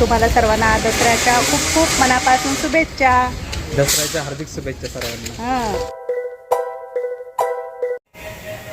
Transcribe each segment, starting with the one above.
तुम्हाला सर्वांना दसऱ्याच्या खूप खूप मनापासून शुभेच्छा. दसऱ्याच्या हार्दिक शुभेच्छा सर्वांना.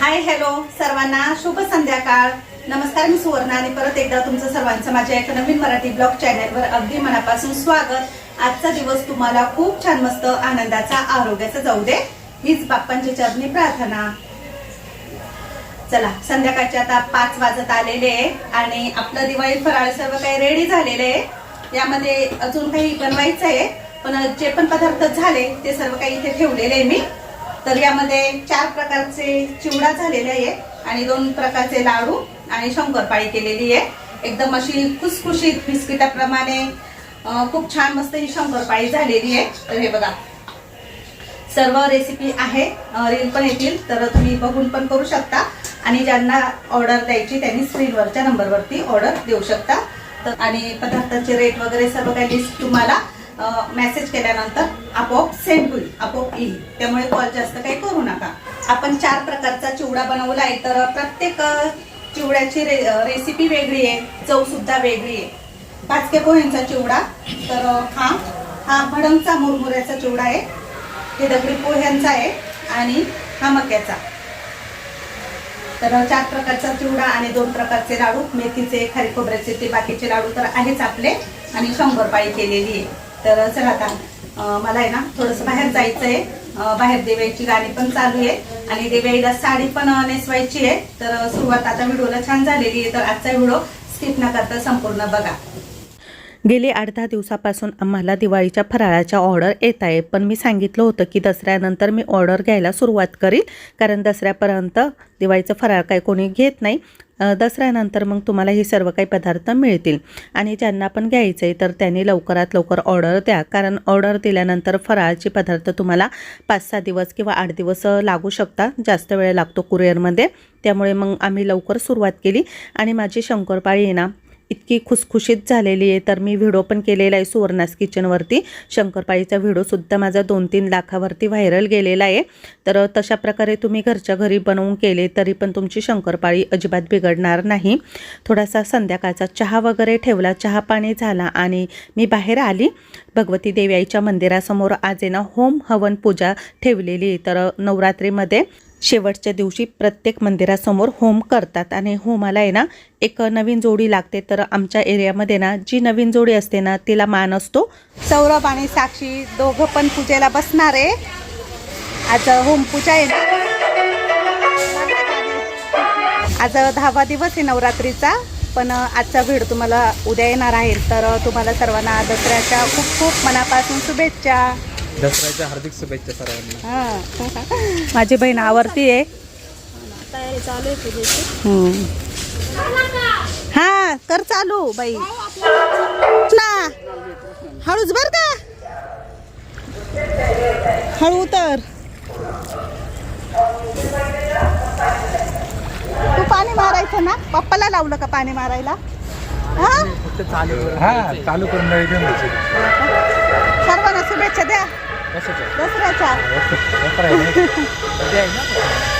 Hi hello. सर्वांना शुभ संध्याकाळ. नमस्कार मी सुवर्णा आणि परत एकदा तुमचं सर्वांचं माझ्या एका नवीन मराठी ब्लॉग चॅनलवर अगदी मनापासून स्वागत. आजचा दिवस तुम्हाला खूप छान मस्त आनंदाचा आरोग्याचा जाऊ दे. हीच बाप्पांच्या चरणी प्रार्थना. चला संध्याकाळचे आता पाच वाजत आलेले आहे आणि आपलं दिवाळी फराळ सर्व काही रेडी झालेले आहे. यामध्ये अजून काही बनवायचं आहे पण जे पण पदार्थ झाले ते सर्व काही इथे ठेवलेले आहे मी. तर यामध्ये चार प्रकारचे चिवडा झालेले आहे आणि दोन प्रकारचे लाडू आणि शंकरपाळी केलेली आहे. एकदम अशी खुसखुशीत बिस्किटाप्रमाणे खूप छान मस्त ही शंकरपाळी झालेली आहे. तर हे बघा. सर्व रेसिपी आहे रील पण येतील तर तुम्ही बघून पण करू शकता. आणि ज्यांना ऑर्डर द्यायची त्यांनी स्क्रीनवरच्या नंबरवरती ऑर्डर देऊ शकता. तर आणि पदार्थाचे रेट वगैरे सर्व काही लिस्ट तुम्हाला मेसेज केल्यानंतर आपोआप सेंड होईल आपोआप येईल. त्यामुळे कॉल जास्त काही करू नका. आपण चार प्रकारचा चिवडा बनवला आहे तर प्रत्येक चिवड्याची रे रेसिपी वेगळी आहे चवसुद्धा वेगळी आहे. पाचके पोह्यांचा चिवडा तर हा हा भडंगचा मुरमुऱ्याचा चिवडा आहे. हे दगडी पोह्यांचा आहे आणि हा मक्याचा. तर चार प्रकारचा चिवडा आणि दोन प्रकारचे लाडू. मेथीचे खरी खोबऱ्याचे ते बाकीचे लाडू तर आहेच आपले. आणि शंभरपाळी केलेली आहे. तर चला आता मला आहे ना थोडंसं बाहेर जायचं आहे बाहेर देवाईची गाणी पण चालू आहे. आणि देवाईला साडी पण नेसवायची आहे. तर सुरुवात आता व्हिडिओला छान झालेली आहे. तर आजचा व्हिडिओ स्किप न करता संपूर्ण बघा. गेली आठ दहा दिवसापासून आम्हाला दिवाळीच्या फराळाच्या ऑर्डर येत आहे पण मी सांगितलं होतं की दसऱ्यानंतर मी ऑर्डर घ्यायला सुरुवात करील कारण दसऱ्यापर्यंत दिवाळीचं फराळ काय कोणी घेत नाही. दसऱ्यानंतर मग तुम्हाला हे सर्व काही पदार्थ मिळतील. आणि ज्यांना पण घ्यायचं आहे तर त्यांनी लवकरात लवकर ऑर्डर द्या. कारण ऑर्डर दिल्यानंतर फराळाचे पदार्थ तुम्हाला पाच सहा दिवस किंवा आठ दिवस लागू शकता जास्त वेळ लागतो कुरिअरमध्ये त्यामुळे मग आम्ही लवकर सुरुवात केली. आणि माझी शंकरपाळी आहे ना इतकी खुसखुशीत झालेली आहे. तर मी व्हिडिओ पण केलेला आहे सुवर्णास किचनवरती. शंकरपाळीचा व्हिडिओसुद्धा माझा दोन तीन लाखावरती व्हायरल गेलेला आहे. तर तशा प्रकारे तुम्ही घरच्या घरी बनवून केले तरी पण तुमची शंकरपाळी अजिबात बिघडणार नाही. थोडासा संध्याकाळचा चहा वगैरे ठेवला. चहा पाणी झाला आणि मी बाहेर आली. भगवती देवी आईच्या मंदिरासमोर आज आहे ना होम हवन पूजा ठेवलेली तर नवरात्रीमध्ये शेवटच्या दिवशी प्रत्येक मंदिरासमोर होम करतात. आणि होमाला आहे ना एक नवीन जोडी लागते. तर आमच्या एरियामध्ये ना जी नवीन जोडी असते ना तिला मान असतो. सौरभ आणि साक्षी दोघं पण पूजेला बसणार आहे. आज होम पूजा आहे. आज दहावा दिवस आहे नवरात्रीचा. पण आजचा व्हिडिओ तुम्हाला उद्या येणार आहे. तर तुम्हाला सर्वांना दसऱ्याच्या खूप खूप मनापासून शुभेच्छा. दसऱ्याच्या हार्दिक शुभेच्छा सर्वांना. हां. माझी बहीण आवडती आहे. तयारी चालू आहे पूजेची हम्म. हा कर चालू बाई. ना. हळूच बर का? हळू तर तू पाणी मारायचं ना? पप्पाला लावलं का पाणी मारायला? हा? फक्त चालू हा चालू करून द्यायची सर्वांना शुभेच्छा दसऱ्याच्या?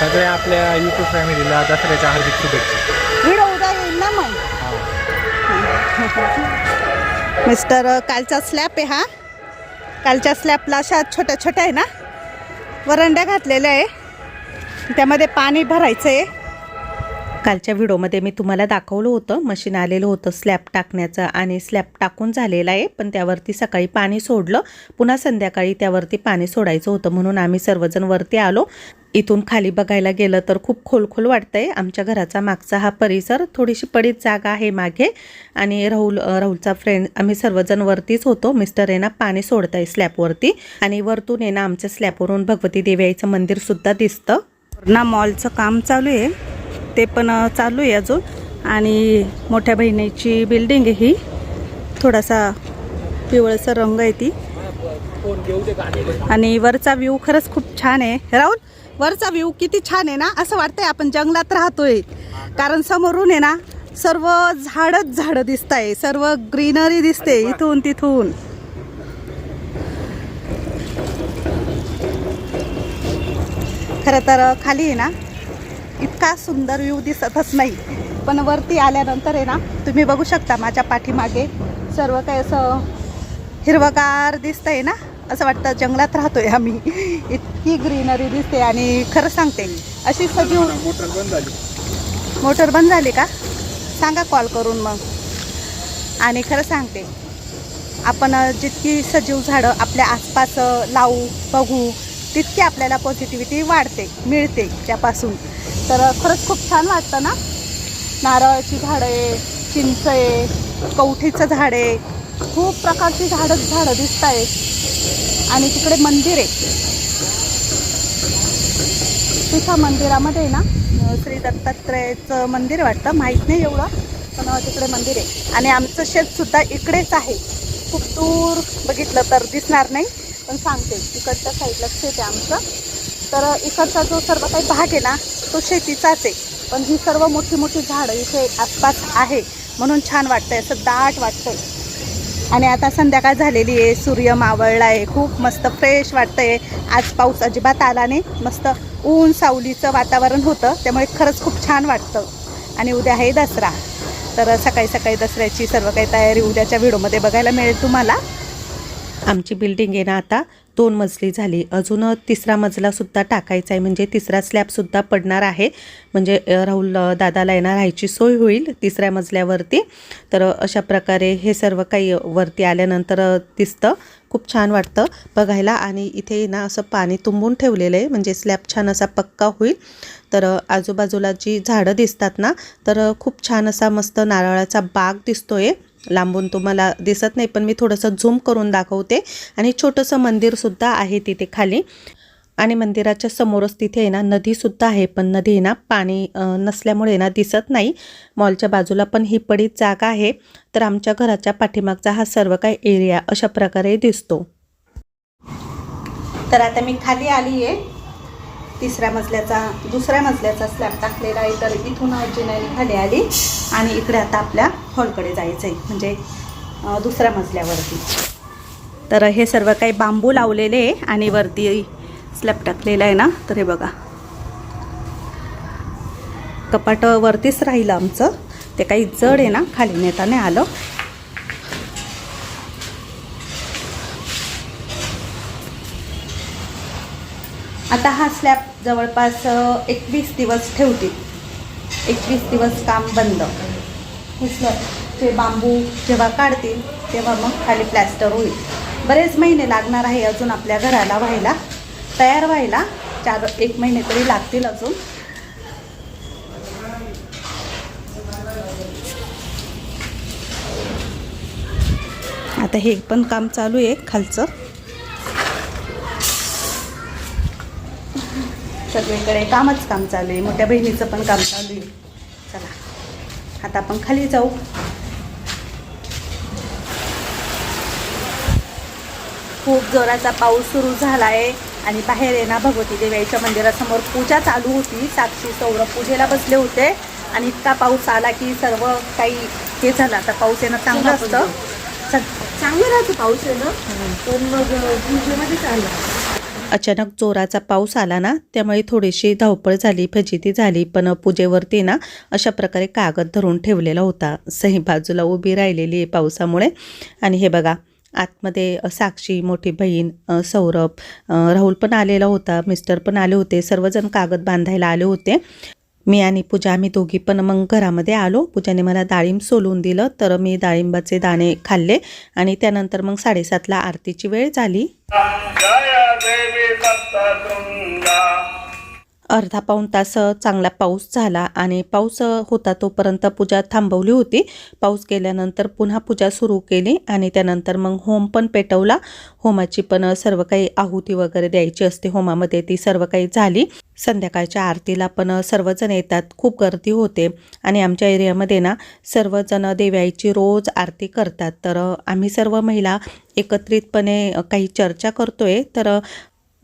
सगळ्या आपल्या युट्यूब फॅमिलीला दसऱ्याच्या हार्दिक शुभेच्छा. व्हिडिओ उद्या येईल ना मग? मिस्टर कालचा स्लॅब आहे हा. कालच्या स्लॅबला अशा छोट्या छोट्या आहे ना वरंड्या घातलेल्या आहे. त्यामध्ये पाणी भरायचं आहे कालच्या व्हिडिओमध्ये मी तुम्हाला दाखवलं होतं. मशीन आलेलं होतं स्लॅब टाकण्याचं आणि स्लॅब टाकून झालेलं आहे. पण त्यावरती सकाळी पाणी सोडलं. पुन्हा संध्याकाळी त्यावरती पाणी सोडायचं होतं म्हणून आम्ही सर्वजण वरती आलो. इथून खाली बघायला गेलं तर खूप खोलखोल वाटतंय. आमच्या घराचा मागचा हा परिसर थोडीशी पडीत जागा आहे मागे. आणि राहुल राहुलचा फ्रेंड आम्ही सर्वजण वरतीच होतो. मिस्टर येना ना पाणी सोडताय स्लॅबवरती. आणि वरतून येणं ना आमच्या स्लॅबवरून भगवती देवी आईचं मंदिरसुद्धा दिसतं. ना मॉलचं काम चालू आहे. ते पण चालू आहे अजून. आणि मोठ्या बहिणीची बिल्डिंग आहे ही. थोडासा पिवळसर रंग आहे ती. आणि वरचा व्ह्यू खरंच खूप छान आहे. राहुल वरचा व्ह्यू किती छान आहे ना? असं वाटतंय आपण जंगलात राहतोय. कारण समोरून आहे ना सर्व झाडच झाडं दिसत आहे सर्व ग्रीनरी दिसते इथून तिथून. खरं तर खाली आहे ना? इतका सुंदर व्ह्यू दिसतच नाही. पण वरती आल्यानंतर आहे ना तुम्ही बघू शकता माझ्या पाठीमागे सर्व काही असं हिरवगार दिसतंय ना असं वाटतं जंगलात राहतोय आम्ही. इतकी ग्रीनरी दिसते आणि खरं सांगते अशी सजीव मोटर बंद झाली. मोटर बंद झाली का? सांगा कॉल करून मग. आणि खरं सांगते आपण जितकी सजीव झाडं आपल्या आसपास लावू बघू तितकी आपल्याला पॉझिटिव्हिटी वाढते मिळते त्यापासून. तर खरंच खूप छान वाटतं ना? नारळाची झाडं आहे चिंच आहे कवठीचं झाड आहे. खूप प्रकारची झाडंच झाडं दिसत आहेत आणि तिकडे मंदिर आहे. तिथं मंदिरामध्ये ना श्री दत्तात्रयाचं मंदिर वाटतं. माहीत नाही एवढं पण तिकडे मंदिर आहे. आणि आमचं शेतसुद्धा इकडेच आहे. खूप दूर बघितलं तर दिसणार नाही पण सांगते. तिकडच्या साईडला शेत आहे आमचं. तर इकडचा जो सर्व काही भाग आहे ना तो शेतीचाच आहे. पण ही सर्व मोठी मोठी झाडं इथे आसपास आहे. म्हणून छान वाटतंय असं दाट वाटतंय. आणि आता संध्याकाळ झालेली आहे सूर्य मावळला आहे खूप मस्त फ्रेश वाटतंय. आज पाऊस अजिबात आला नाही मस्त ऊन सावलीचं वातावरण होतं त्यामुळे खरंच खूप छान वाटतं. आणि उद्या आहे दसरा. तर सकाळी सकाळी दसऱ्याची सर्व काही तयारी उद्याच्या व्हिडिओमध्ये बघायला मिळेल तुम्हाला. आमची बिल्डिंग आहे ना आता दोन मजली झाली. अजून तिसरा मजलासुद्धा टाकायचा आहे. म्हणजे तिसरा स्लॅबसुद्धा पडणार आहे. म्हणजे राहुल दादाला येणार राहायची सोय होईल तिसऱ्या मजल्यावरती. तर अशा प्रकारे हे सर्व काही वरती आल्यानंतर दिसतं. खूप छान वाटतं बघायला. आणि इथे ना असं पाणी तुंबून ठेवलेलं आहे. म्हणजे स्लॅब छान असा पक्का होईल. तर आजूबाजूला जी झाडं दिसतात ना तर खूप छान असा मस्त नारळाचा बाग दिसतोय. लांबून तुम्हाला दिसत नाही पण मी थोडंसं झूम करून दाखवते. आणि छोटंसं मंदिरसुद्धा आहे तिथे खाली. आणि मंदिराच्या समोरच तिथे आहे ना नदीसुद्धा आहे पण नदी आहे ना पाणी नसल्यामुळे ना दिसत नाही. मॉलच्या बाजूला पण ही पडीत जागा आहे. तर आमच्या घराच्या पाठीमागचा हा सर्व काही एरिया अशा प्रकारे दिसतो. तर आता मी खाली आली आहे तिसऱ्या मजल्याचा दुसऱ्या मजल्याचा स्लॅब टाकलेला आहे. तर इथून जिन्याने खाली आली आणि इकडे आता आपल्या हॉलकडे जायचं आहे म्हणजे दुसऱ्या मजल्यावरती. तर हे सर्व काही बांबू लावलेले आहे आणि वरती स्लॅब टाकलेला आहे ना. तर हे बघा. कपाट वरतीच राहिलं आमचं. ते काही जड आहे ना. खाली नेता नाही आलं. आता हा स्लॅब जवळपास एकवीस दिवस ठेवतील. एकवीस दिवस काम बंद. हे स्लॅब ते बांबू जेव्हा काढतील तेव्हा मग खाली प्लॅस्टर होईल. बरेच महिने लागणार आहे अजून आपल्या घराला व्हायला. तयार व्हायला चार एक महिने तरी लागतील अजून. आता हे पण काम चालू आहे खालचं. सगळीकडे कामच काम चालू आहे. मोठ्या बहिणीचं पण काम चालू आहे. चला आता आपण खाली जाऊ. खूप जोराचा पाऊस सुरू झाला आहे आणि बाहेर आहे ना भगवती देवाईच्या मंदिरासमोर पूजा चालू होती. साक्षी सौरभ पूजेला बसले होते आणि इतका पाऊस आला की सर्व काही हे झालं. आता पाऊस येणं चांगलं असतं. चांगलं राहतं पाऊस ना पण मग पूजेमध्ये चाललं अचानक जोराचा पाऊस आला ना त्यामुळे थोडीशी धावपळ झाली फजिती झाली पण पूजेवरती ना अशा प्रकारे कागद धरून ठेवलेला होता. सही बाजूला उभी राहिलेली आहे पावसामुळे. आणि हे बघा आतमध्ये साक्षी मोठी बहीण सौरभ राहुल पण आलेला होता मिस्टर पण आले होते सर्वजण कागद बांधायला आले होते. मी आणि पूजा आम्ही दोघी पण मग घरामध्ये आलो. पूजाने मला डाळिंब सोलून दिलं तर मी डाळिंबाचे दाणे खाल्ले आणि त्यानंतर मग साडेसातला आरतीची वेळ झाली. देवी सप्तशृंगा अर्धा पाऊण तास चांगला पाऊस झाला आणि पाऊस होता तोपर्यंत पूजा थांबवली होती. पाऊस गेल्यानंतर पुन्हा पूजा सुरू केली आणि त्यानंतर मग होम पण पेटवला. होमाची पण सर्व काही आहुती वगैरे द्यायची असते होमामध्ये ती सर्व काही झाली. संध्याकाळच्या आरतीला पण सर्वजण येतात. खूप गर्दी होते आणि आमच्या एरियामध्ये ना सर्वजण देव्याची रोज आरती करतात. तर आम्ही सर्व महिला एकत्रितपणे काही चर्चा करतोय. तर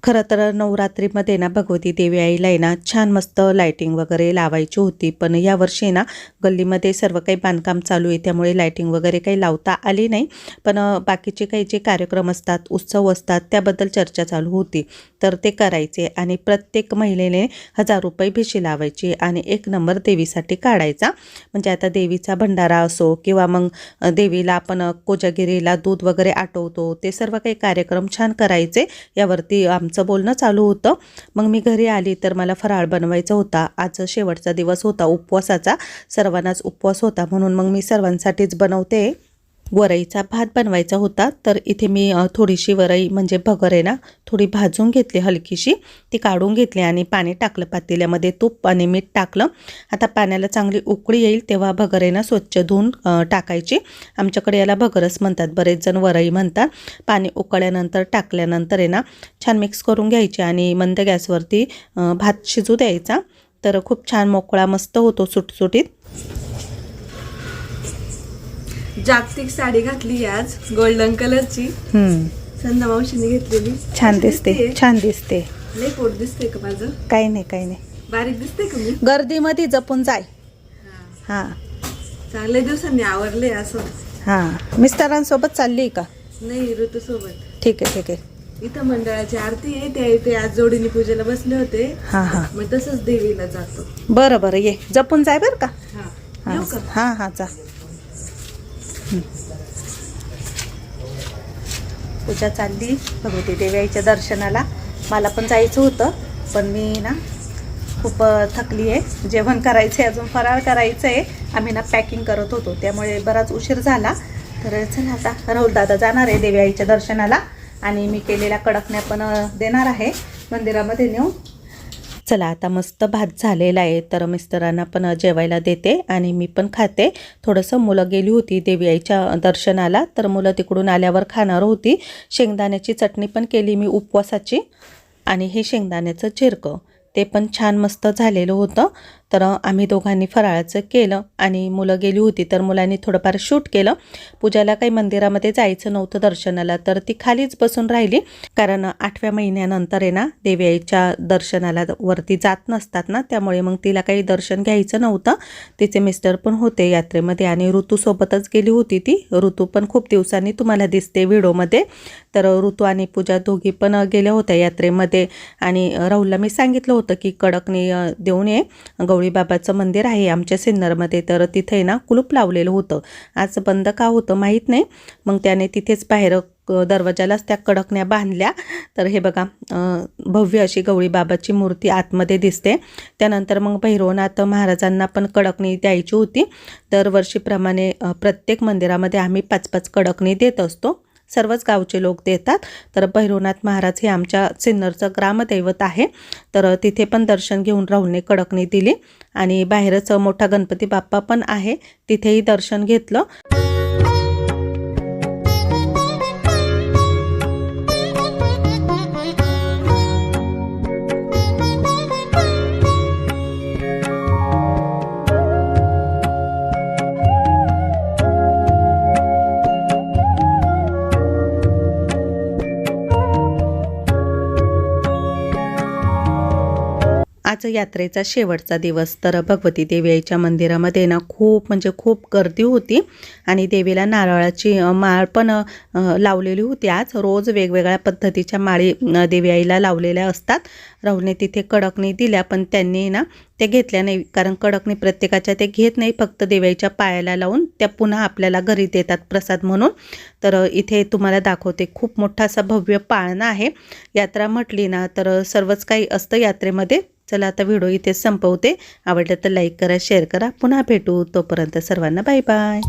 खरं तर नवरात्रीमध्ये ना भगवती देवी आईला आहे ना छान मस्त लायटिंग वगैरे लावायची होती. पण यावर्षी ना गल्लीमध्ये सर्व काही बांधकाम चालू आहे. त्यामुळे लायटिंग वगैरे काही लावता आली नाही. पण बाकीचे काही जे कार्यक्रम असतात उत्सव असतात त्याबद्दल चर्चा चालू होती. तर ते करायचे आणि प्रत्येक महिलेने हजार रुपये भिशी लावायची आणि एक नंबर देवीसाठी काढायचा. म्हणजे आता देवीचा भंडारा असो किंवा मग देवीला आपण कोजागिरीला दूध वगैरे आटवतो ते सर्व काही कार्यक्रम छान करायचे. यावरती आमचं बोलणं चालू होतं. मग मी घरी आली तर मला फराळ बनवायचा होता. आज शेवटचा दिवस होता. उपवासाचा. सर्वांनाच उपवास होता म्हणून मग मी सर्वांसाठीच बनवते. वरईचा भात बनवायचा होता. तर इथे मी थोडीशी वरई म्हणजे भगर आहे ना थोडी भाजून घेतली हलकीशी. ती काढून घेतली आणि पाणी टाकलं पातेल्यामध्ये तूप आणि मीठ टाकलं. आता पाण्याला चांगली उकळी येईल तेव्हा भगर आहे ना स्वच्छ धुवून टाकायची. आमच्याकडे याला भगरच म्हणतात. बरेच जण वरई म्हणतात. पाणी उकळल्यानंतर टाकल्यानंतर आहे ना छान मिक्स करून घ्यायची आणि मंद गॅसवरती भात शिजू द्यायचा. तर खूप छान मोकळा मस्त होतो सुटसुटीत. जागतिक साडी घातली आज गोल्डन कलरची. संदा मावशीने घेतलेली. छान दिसते? छान दिसते. लय पोट दिसते का माझं? काही नाही काही नाही. बारीक दिसते का मी? गर्दीमध्ये जपून जाय. हां. चांगल्या दिवसांनी आवरले असं. हां. मिस्टरांसोबत चालली का? नाही ऋतू सोबत ठीक आहे ठीक आहे. इथं मंडळाची आरती आहे ते ते आज जोडीने पूजेला बसले होते. हां हां. मग तसंच देवीला जातो. बरं बरं. ये. जपून जाय बरं का? हा. हां. हां हं. पूजा चालली. भगवती देवी आईच्या दर्शनाला. मला पण जायचं होतं पण मी ना खूप थकली आहे. जेवण करायचं आहे अजून फराळ करायचं आहे आम्ही ना पॅकिंग करत होतो त्यामुळे बराच उशीर झाला. तर चला आता राहुल दादा जाणार आहे देवी आईच्या दर्शनाला. आणि मी केलेल्या कडकण्या पण देणार आहे. मंदिरामध्ये नेऊन चला आता मस्त भात झालेला आहे तर मिस्टरांना पण जेवायला देते आणि मी पण खाते. थोडंसं मुलं गेली होती देवी आईच्या दर्शनाला तर मुलं तिकडून आल्यावर खाणार होती. शेंगदाण्याची चटणी पण केली मी उपवासाची आणि हे शेंगदाण्याचं चिरकं ते पण छान मस्त झालेलं होतं. तर आम्ही दोघांनी फराळाचं केलं आणि मुलं गेली होती तर मुलांनी थोडंफार शूट केलं. पूजाला काही मंदिरामध्ये जायचं नव्हतं दर्शनाला तर ती खालीच बसून राहिली. कारण आठव्या महिन्यानंतर आहे ना देवी आईच्या दर्शनाला वरती जात नसतात ना त्यामुळे मग तिला काही दर्शन घ्यायचं नव्हतं. तिचे मिस्टर पण होते यात्रेमध्ये आणि ऋतूसोबतच गेली होती ती. ऋतू पण खूप दिवसांनी तुम्हाला दिसते व्हिडिओमध्ये. तर ऋतू आणि पूजा दोघी पण गेल्या होत्या यात्रेमध्ये आणि राहुलला मी सांगितलं होतं की कडकने देऊन ये. गवळीबाबाचं मंदिर आहे आमच्या सिन्नरमध्ये. तर तिथे ना कुलूप लावलेलं होतं. आज बंद का होतं माहीत नाही. मग त्याने तिथेच बाहेर दरवाजालाच त्या कडकण्या बांधल्या. तर हे बघा भव्य अशी गवळीबाबाची मूर्ती आतमध्ये दिसते. त्यानंतर मग भैरवनाथ महाराजांना पण कडकणी द्यायची होती. दरवर्षीप्रमाणे प्रत्येक मंदिरामध्ये आम्ही पाच पाच कडकणी देत असतो. सर्वच गावचे लोक देतात. तर भैरवनाथ महाराज हे आमच्या सिन्नरचं ग्रामदैवत आहे. तर तिथे पण दर्शन घेऊन राहुलने कडकणी दिली. आणि बाहेरच मोठा गणपती बाप्पा पण आहे. तिथेही दर्शन घेतलं. आज यात्रेचा शेवटचा दिवस. तर भगवती देवी आईच्या मंदिरामध्ये ना खूप म्हणजे खूप गर्दी होती. आणि देवीला नारळाची माळ पण लावलेली होती. आज रोज वेगवेगळ्या पद्धतीच्या माळी देवी आईला लावलेल्या असतात. राहुलने तिथे कडकणी दिल्या पण त्यांनी ना ते घेतल्या नाही. कारण कडकणी प्रत्येकाच्या ते घेत नाही. फक्त देवाईच्या पायाला लावून त्या पुन्हा आपल्याला घरी देतात प्रसाद म्हणून. तर इथे तुम्हाला दाखवते. खूप मोठा असा भव्य पाळणा आहे. यात्रा म्हटली ना तर सर्वच काही असतं यात्रेमध्ये. चला आता व्हिडिओ इथेच संपवते. आवडलं तर लाईक करा शेअर करा. पुन्हा भेटू. तोपर्यंत सर्वांना बाय बाय